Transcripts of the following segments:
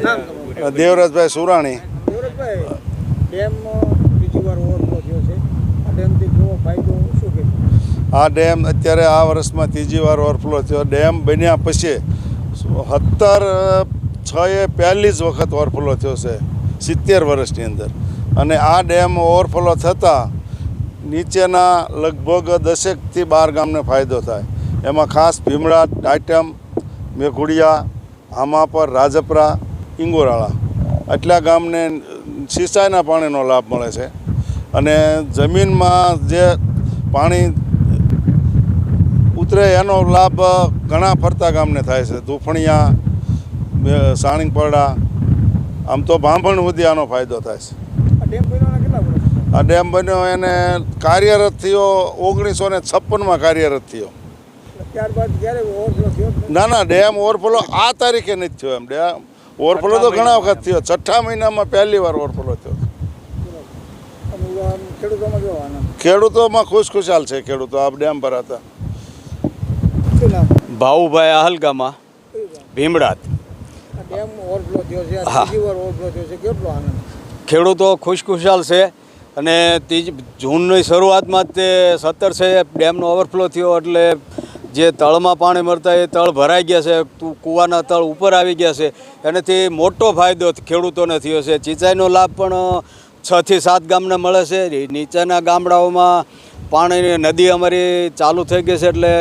દેવરાજભાઈ સુરાણી. દેવરાજભાઈ બીજી વાર ઓવરફ્લો થયો છે. આ ડેમથી ફાયદો શું આ ડેમ અત્યારે આ વર્ષમાં ત્રીજી વાર ઓવરફ્લો થયો. ડેમ બન્યા પછી સત્તર છ એ પહેલી જ વખત ઓવરફ્લો થયો છે સિત્તેર વર્ષની અંદર. અને આ ડેમ ઓવરફ્લો થતાં નીચેના લગભગ દસેકથી બાર ગામને ફાયદો થાય. એમાં ખાસ ભીમડા ટાઇટમ મેઘુડિયા આમાપર રાજપરા ઇંગોરાળા. આટલા ગામને સિંચાઈના પાણીનો લાભ મળે છે. અને જમીનમાં જે પાણી ઉતરે એનો લાભ ઘણા ફરતા ગામને થાય છે. ધૂફણિયા સાણીપરડા આમ તો ભાંભણ સુધી આનો ફાયદો થાય છે. આ ડેમ બન્યો એને કાર્યરત થયો ઓગણીસો ને છપ્પનમાં કાર્યરત થયો? ના ના ડેમ ઓવરફ્લો આ તારીખે નથી થયો એમ. ડેમ ઓવરફ્લો તો ઘણા વખત થયો. છઠ્ઠા મહિનામાં પહેલી વાર ઓવરફ્લો થયો. ખેડૂતોમાં ખુશ ખુશાલ ખુશખુશાલ છે ખેડૂતો આ ડેમ ભરાતા. ભાવુભાઈ આહલગામાં કયું ભીમડાત. આ ડેમ ઓવરફ્લો થયો છે આ વાર ઓવરફ્લો થયો છે કેટલો આનંદ? ખેડૂતો ખુશખુશાલ છે અને ત્રીજ જૂનની શરૂઆતમાં જ તે સત્તર છે ડેમનો ઓવરફ્લો થયો એટલે જે તળમાં પાણી મળતા એ તળ ભરાઈ ગયા છે કૂવાના તળ ઉપર આવી ગયા છે. એનાથી મોટો ફાયદો ખેડૂતોને થયો છે. સિંચાઈનો લાભ પણ છ થી સાત ગામને મળે છે. નીચેના ગામડાઓમાં પાણીની નદી અમારી ચાલુ થઈ ગઈ છે એટલે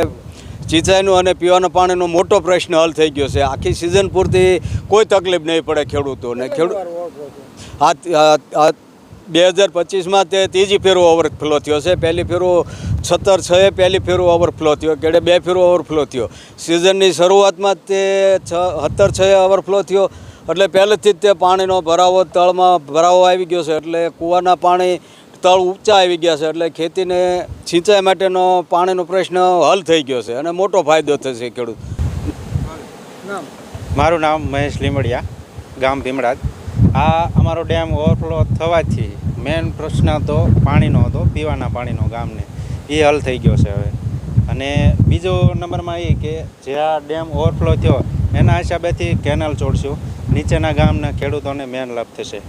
સિંચાઈનું અને પીવાના પાણીનો મોટો પ્રશ્ન હલ થઈ ગયો છે. આખી સિઝન પૂરતી કોઈ તકલીફ નહીં પડે ખેડૂતોને. ખેડૂત બે હજાર પચીસમાં તે ત્રીજી ફેરો ઓવરફ્લો થયો છે. પહેલી ફેરો સત્તર છ એ પહેલી ફેરો ઓવરફ્લો થયો. કેડે બે ફેરો ઓવરફ્લો થયો. સિઝનની શરૂઆતમાં તે છ, સત્તર છ એ ઓવરફ્લો થયો. એટલે પહેલેથી જ તે પાણીનો ભરાવો તળમાં ભરાવો આવી ગયો છે. એટલે કૂવાના પાણી તળ ઊંચા આવી ગયા છે. એટલે ખેતીને સિંચાઈ માટેનો પાણીનો પ્રશ્ન હલ થઈ ગયો છે અને મોટો ફાયદો થશે ખેડૂત. મારું નામ મહેશ લીમડિયા, ગામ ભીમડાદ આ અમારો ડેમ ઓવરફ્લો થવાથી મેન પ્રશ્ન તો પાણીનો હતો પીવાના પાણીનો ગામને. એ હલ થઈ ગયો છે હવે. અને બીજો નંબરમાં એ કે જે આ ડેમ ઓવરફ્લો થયો એના હિસાબેથી કેનાલ છોડશું. નીચેના ગામના ખેડૂતોને મેન લાભ થશે.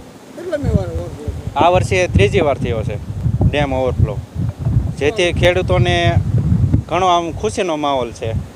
આ વર્ષે ત્રીજી વાર થયો છે ડેમ ઓવરફ્લો. જેથી ખેડૂતોને ઘણો આમ ખુશીનો માહોલ છે.